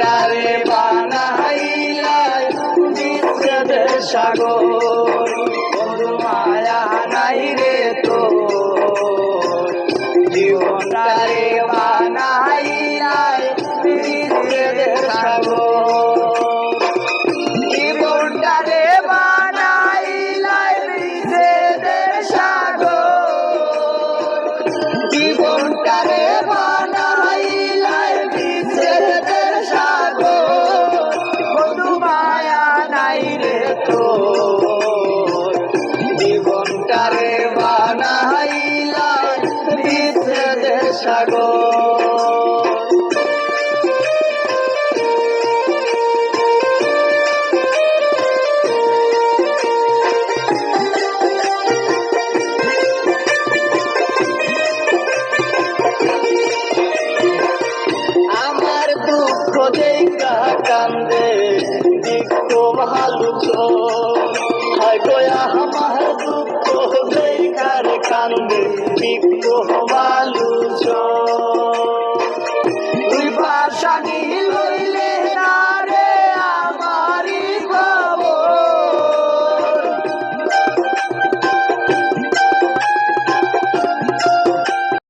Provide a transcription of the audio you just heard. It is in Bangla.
ডারে বানাইলাই বিশ্বের সাগর মায়া নাই রে তো জীবন ডারে বানাইলাই বিশ্বের সাগর। জীবন ডারে বানাইলাই বিশ্বের সাগর। জীবন বানাইলা বিচ্ছেদের সাগর। আমার দুঃখ দেখা কান্দে দিক্ষ ভালো হয় আমার দুঃখ দেখার কান্দে দিক্ষ